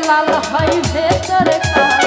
লাল হয় ভেতরে কালো